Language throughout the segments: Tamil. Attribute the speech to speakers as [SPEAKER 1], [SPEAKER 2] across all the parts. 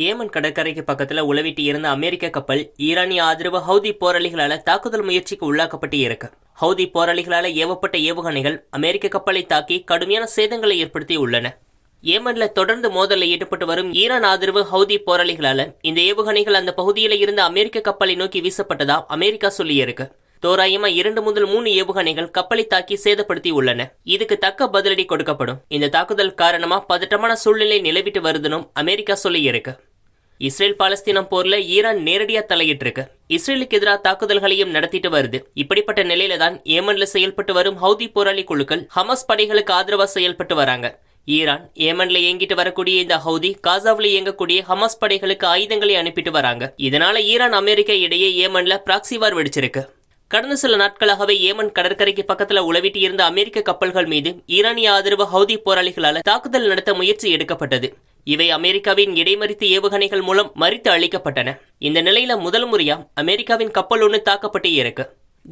[SPEAKER 1] ஏமன் கடற்கரைக்கு பக்கத்தில் உளவிட்டு இருந்த அமெரிக்க கப்பல் ஈரானிய ஆதரவு ஹவுதி போராளிகளால் தாக்குதல் முயற்சிக்கு உள்ளாக்கப்பட்டு இருக்கு. ஹவுதி போராளிகளால் ஏவப்பட்ட ஏவுகணைகள் அமெரிக்க கப்பலை தாக்கி கடுமையான சேதங்களை ஏற்படுத்தி உள்ளன. ஏமன்ல தொடர்ந்து மோதலில் ஈடுபட்டு வரும் ஈரான் ஆதரவு ஹவுதி போராளிகளால இந்த ஏவுகணைகள் அந்த பகுதியில் இருந்த அமெரிக்க கப்பலை நோக்கி வீசப்பட்டதா அமெரிக்கா சொல்லியிருக்கு. தோராயமா இரண்டு முதல் மூணு ஏவுகணைகள் கப்பலை தாக்கி சேதப்படுத்தி உள்ளன. இதுக்கு தக்க பதிலடி கொடுக்கப்படும். இந்த தாக்குதல் காரணமா பதட்டமான சூழ்நிலை நிலவிட்டு வருதுனும் அமெரிக்கா சொல்லியிருக்கு இஸ்ரேல் பாலஸ்தீனம் போர்ல ஈரான் நேரடியா தலையிட்டு இருக்கு இஸ்ரேலுக்கு எதிராக தாக்குதல்களையும் நடத்திட்டு வருது. இப்படிப்பட்ட நிலையில தான் ஏமன்ல செயல்பட்டு வரும் ஹவுதி போராளி குழுக்கள் ஹமாஸ் படைகளுக்கு ஆதரவா செயல்பட்டு வராங்க. ஈரான் ஏமன்ல இயங்கிட்டு வரக்கூடிய இந்த ஹவுதி காசாவில் இயங்கக்கூடிய ஹமாஸ் படைகளுக்கு ஆயுதங்களை அனுப்பிட்டு வராங்க. இதனால ஈரான் அமெரிக்கா இடையே ஏமன்ல பிராக்சிவார் வெடிச்சிருக்கு. கடந்த சில நாட்களாகவே ஏமன் கடற்கரைக்கு பக்கத்துல உளவிட்டு இருந்த அமெரிக்க கப்பல்கள் மீது ஈரானிய ஆதரவு ஹவுதி போராளிகளால் தாக்குதல் நடத்த முயற்சி எடுக்கப்பட்டது. இவை அமெரிக்காவின் இடைமறித்து ஏவுகணைகள் மூலம் மறித்து அளிக்கப்பட்டன இந்த நிலையில முதல் முறையா அமெரிக்காவின் கப்பல் ஒன்று தாக்கப்பட்டு இருக்கு.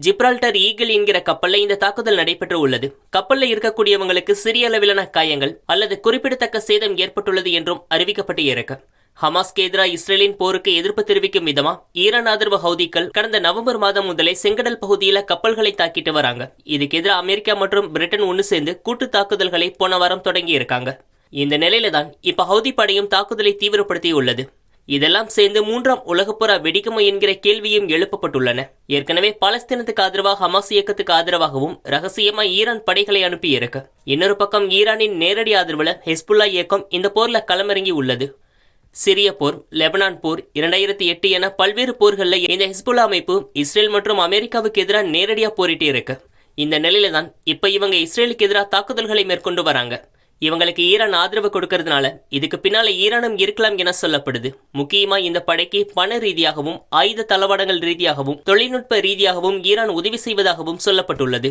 [SPEAKER 1] ஜிப்ரால்டர் ஈகிள் என்கிற கப்பல்ல இந்த தாக்குதல் நடைபெற்று உள்ளது. கப்பல்ல இருக்கக்கூடியவங்களுக்கு சிறிய அளவிலான காயங்கள் அல்லது குறிப்பிடத்தக்க சேதம் ஏற்பட்டுள்ளது என்றும் அறிவிக்கப்பட்டு இருக்கு. ஹமாஸ்க்கு எதிராக இஸ்ரேலின் போருக்கு எதிர்ப்பு தெரிவிக்கும் விதமா ஈரான் ஆதரவு ஹவுதிகள் கடந்த நவம்பர் மாதம் முதலே செங்கடல் பகுதியில கப்பல்களை தாக்கிட்டு வராங்க. இதுக்கு எதிராக அமெரிக்கா மற்றும் பிரிட்டன் ஒன்று சேர்ந்து கூட்டு தாக்குதல்களை போன வாரம் தொடங்கி இருக்காங்க. இந்த நிலையில தான் இப்ப ஹவுதி படையும் தாக்குதலை தீவிரப்படுத்தியுள்ளது. இதெல்லாம் சேர்ந்து மூன்றாம் உலகப்புற வெடிக்குமா என்கிற கேள்வியும் எழுப்பப்பட்டுள்ளன. ஏற்கனவே பாலஸ்தீனத்துக்கு ஆதரவாக ஹமாஸ் இயக்கத்துக்கு ஆதரவாகவும் ரகசியமா ஈரான் படைகளை அனுப்பியிருக்கு. இன்னொரு பக்கம் ஈரானின் நேரடி ஆதரவுல ஹெஸ்புல்லா இயக்கம் இந்த போர்ல களமிறங்கி உள்ளது சிரிய போர் லெபனான் போர் இரண்டாயிரத்தி எட்டு என பல்வேறு போர்களில் இந்த ஹிஸ்புல்லா அமைப்பு இஸ்ரேல் மற்றும் அமெரிக்காவுக்கு எதிராக நேரடியாக போரிட்டு இருக்கு. இந்த நிலையில தான் இப்போ இவங்க இஸ்ரேலுக்கு எதிராக தாக்குதல்களை மேற்கொண்டு வராங்க. இவங்களுக்கு ஈரான் ஆதரவு கொடுக்கறதுனால இதுக்கு பின்னால ஈரானும் இருக்கலாம் என சொல்லப்படுது. முக்கியமா இந்த படைக்கு பண ரீதியாகவும் ஆயுத தளவாடங்கள் ரீதியாகவும் தொழில்நுட்ப ரீதியாகவும் ஈரான் உதவி செய்வதாகவும் சொல்லப்பட்டுள்ளது.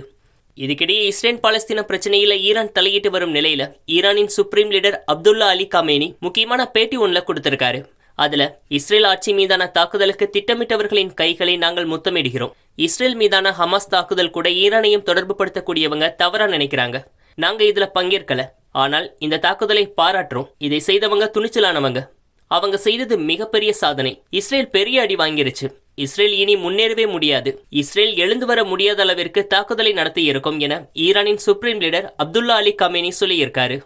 [SPEAKER 1] இதுக்கிடையே இஸ்ரேல் பாலஸ்தீன பிரச்சனையில ஈரான் தலையிட்டு வரும் நிலையில ஈரானின் supreme leader Abdullah Ali Khamenei முக்கியமான பேட்டி ஒன்றில் கொடுத்திருக்காரு. அதுல இஸ்ரேல் ஆட்சி மீதான தாக்குதலுக்கு திட்டமிட்டவர்களின் கைகளை நாங்கள் முத்தமிடுகிறோம். இஸ்ரேல் மீதான ஹமாஸ் தாக்குதல் கூட ஈரானையும் தொடர்பு படுத்தக்கூடியவங்க தவறா நினைக்கிறாங்க. நாங்க இதுல பங்கேற்கல. ஆனால் இந்த தாக்குதலை பாராட்டுறோம். இதை செய்தவங்க துணிச்சலானவங்க. அவங்க செய்தது மிகப்பெரிய சாதனை. இஸ்ரேல் பெரிய அடி வாங்கிருச்சு. இஸ்ரேல் இனி முன்னேறவே முடியாது. இஸ்ரேல் எழுந்து வர முடியாத அளவிற்கு தாக்குதலை நடத்தி இருக்கும் என ஈரானின் supreme leader Abdullah Ali Khamenei சொல்லியிருக்காரு.